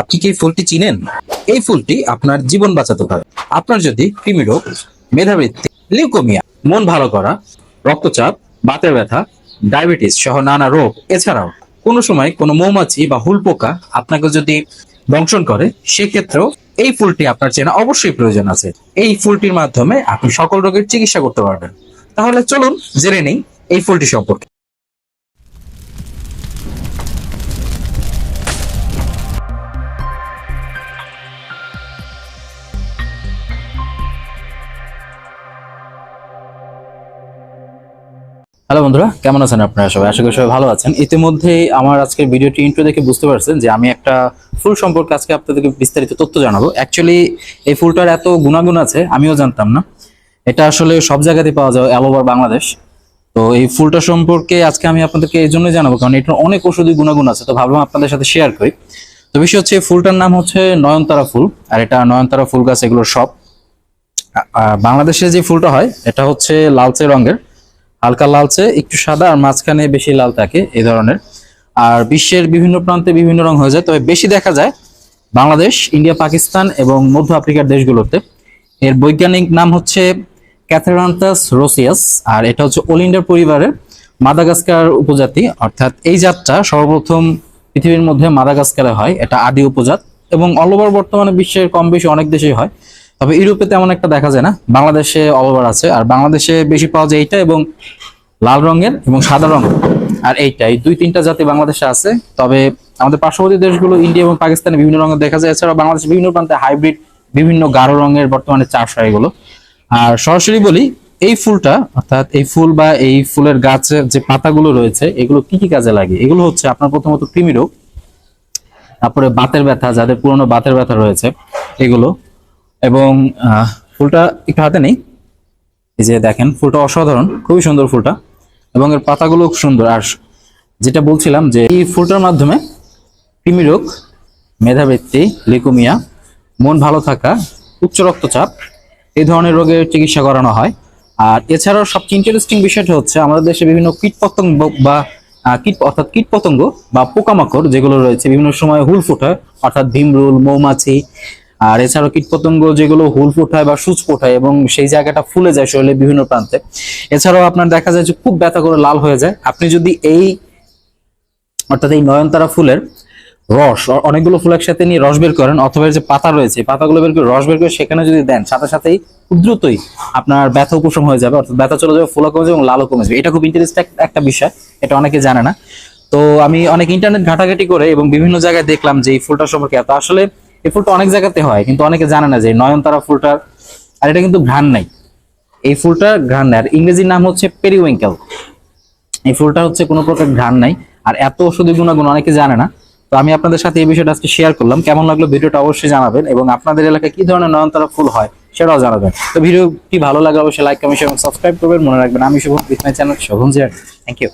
আপনি কি ফুলটি চিনেন? এই ফুলটি আপনার জীবন বাঁচাতে পারে। আপনার যদি কৃমি রোগ, মেধাবৃত্তি, লিউকোমিয়া, মন ভালো করা, রক্তচাপ বাতের ব্যথা, ডায়াবেটিস সহ নানা রোগ, এছাড়াও কোনো সময় কোনো মৌমাছি বা হুল পোকা আপনাকে যদি দংশন করে, সেক্ষেত্রেও এই ফুলটি আপনার চেনা অবশ্যই প্রয়োজন আছে। এই ফুলটির মাধ্যমে আপনি সকল রোগের চিকিৎসা করতে পারবেন। তাহলে চলুন জেনে নেই এই ফুলটি সম্পর্কে। হ্যালো বন্ধুরা, কেমন আছেন আপনারা সবাই? আশা করি সবাই ভালো আছেন। ইতিমধ্যেই আমার আজকের ভিডিওটি ইন্ট্রো দেখে বুঝতে পারছেন যে আমি একটা ফুল সম্পর্কে আজকে আপনাদেরকে বিস্তারিত তথ্য জানাব। অ্যাকচুয়ালি এই ফুলটার এত গুণাগুণ আছে, আমিও জানতাম না। এটা আসলে সব জায়গাতেই পাওয়া যায় অল ওভার বাংলাদেশ তো এই ফুলটা সম্পর্কে আজকে আমি আপনাদেরকে এই জন্যই জানাব, কারণ এটার অনেক ওষুধি গুণাগুণ আছে, তো ভাবলাম আপনাদের সাথে শেয়ার করি। তো বিষয় হচ্ছে ফুলটার নাম হচ্ছে নয়নতারা ফুল, আর এটা নয়নতারা ফুল গাছ এগুলো সব। বাংলাদেশে যে ফুলটা হয়, এটা হচ্ছে লালচে রঙের। হালকা লালচে, একটু সাদা, আর মাঝখানে বেশি লাল থাকে এই ধরনের। আর বিশ্বের বিভিন্ন প্রান্তে বিভিন্ন রং হয়ে যায়। তবে বেশি দেখা যায় বাংলাদেশ, ইন্ডিয়া, পাকিস্তান এবং মধ্য আফ্রিকার দেশগুলোতে। এর বৈজ্ঞানিক নাম হচ্ছে ক্যাথেরান্থাস রোসিয়াস, আর এটা হচ্ছে ওলিন্ডার পরিবারের মাদাগাস্কার উপজাতি। অর্থাৎ এই জাতটা সর্বপ্রথম পৃথিবীর মধ্যে মাদাগাস্কারে হয়। এটা আদি উপজাত এবং অল ওভার বর্তমানে বিশ্বের কম বেশি অনেক দেশেই হয়। তবে ইউরোপে তেমন একটা দেখা যায় না। বাংলাদেশে অল আছে, আর বাংলাদেশে বেশি পাওয়া যায় এইটা এবং লাল রঙের এবং সাদা রঙের আর এইটা, এই দুই তিনটা জাতি বাংলাদেশে আছে, তবে আমাদের পার্শ্ববর্তী দেশগুলো, ইন্ডিয়া এবং পাকিস্তানে বিভিন্ন রঙের দেখা যায়। এছাড়াও বাংলাদেশে বিভিন্ন প্রান্তে হাইব্রিড বিভিন্ন গাঢ় রঙের বর্তমানে চাষ হয় এগুলো। আর সরাসরি বলি, এই ফুলটা, অর্থাৎ এই ফুল বা এই ফুলের গাছের যে পাতাগুলো রয়েছে, এগুলো কি কি কাজে লাগে? এগুলো হচ্ছে আপনার প্রথমত কৃমি রোগ তারপরে বাতের ব্যথা, যাদের পুরনো বাতের ব্যথা রয়েছে, এগুলো এবং ফুলটা একটু হাতে নেই। এই যে দেখেন, ফুলটা অসাধারণ, খুবই সুন্দর ফুলটা। এবং এর পাতাগুলো সুন্দর। আর যেটা বলছিলাম যে, এই ফুলটার মাধ্যমে কৃমি রোগ, মেধাবৃত্তি, লিকুমিয়া, মন ভালো থাকা, উচ্চ রক্তচাপ, এই ধরনের রোগের চিকিৎসা করানো হয়। আর এছাড়াও সবচেয়ে ইন্টারেস্টিং বিষয়টা হচ্ছে, আমাদের দেশে বিভিন্ন কীট পতঙ্গ বা কীট, অর্থাৎ কীট পতঙ্গ বা পোকামাকড় যেগুলো রয়েছে, বিভিন্ন সময় হুল ফোটায়, অর্থাৎ ভীমরুল, মৌমাছি আর এছাড়াও কীটপতঙ্গ যেগুলো হুল ফোটায় বা সূচ ফোটায় এবং সেই জায়গাটা ফুলে যায় শরীরে বিভিন্ন প্রান্তে, এছাড়াও আপনার দেখা যায় যে খুব ব্যথা করে লাল হয়ে যায়। আপনি যদি এই, অর্থাৎ এই নয়নতারা ফুলের রস অনেকগুলো ফুল একসাথে নিয়ে রস বের করেন, অথবা যে পাতা রয়েছে পাতাগুলো বের করে রস বের করে সেখানে যদি দেন, সাথে সাথেই খুব দ্রুতই আপনার ব্যথা উপশম হয়ে যাবে, অর্থাৎ ব্যথা চলে যাবে ফুলা কমে যাবে এবং লালও কমে যাবে। এটা খুব ইন্টারেস্টিং একটা বিষয়, এটা অনেকে জানে না। তো আমি অনেক ইন্টারনেট ঘাটাঘাটি করে এবং বিভিন্ন জায়গায় দেখলাম যে এই ফুলটা সম্পর্কে এত। আসলে এই ফুলটা অনেক জায়গাতে হয়, কিন্তু অনেকে জানে না যে নয়নতারা ফুলটার, আর এটা কিন্তু ঘ্রাণ নাই। এই ফুলটা ঘ্রাণ নাই, আর ইংরেজির নাম হচ্ছে পেরিউইঙ্কেল এই ফুলটা হচ্ছে কোনো প্রকার ঘ্রাণ নাই, আর এত ওষুধি গুণাগুণ অনেকে জানে না। তো আমি আপনাদের সাথে এই বিষয়টা আজকে শেয়ার করলাম, কেমন লাগল ভিডিওটা অবশ্যই জানাবেন, এবং আপনাদের এলাকায় কি ধরনের নয়নতারা ফুল হয় সেটাও জানাবেন। তো ভিডিওটি ভালো লাগলে অবশ্যই লাইক কমেন্ট এবং সাবস্ক্রাইব করবেন। মনে রাখবেন, আমি শুভম উইথ চ্যানেল শোভন জিয়ার থ্যাংক ইউ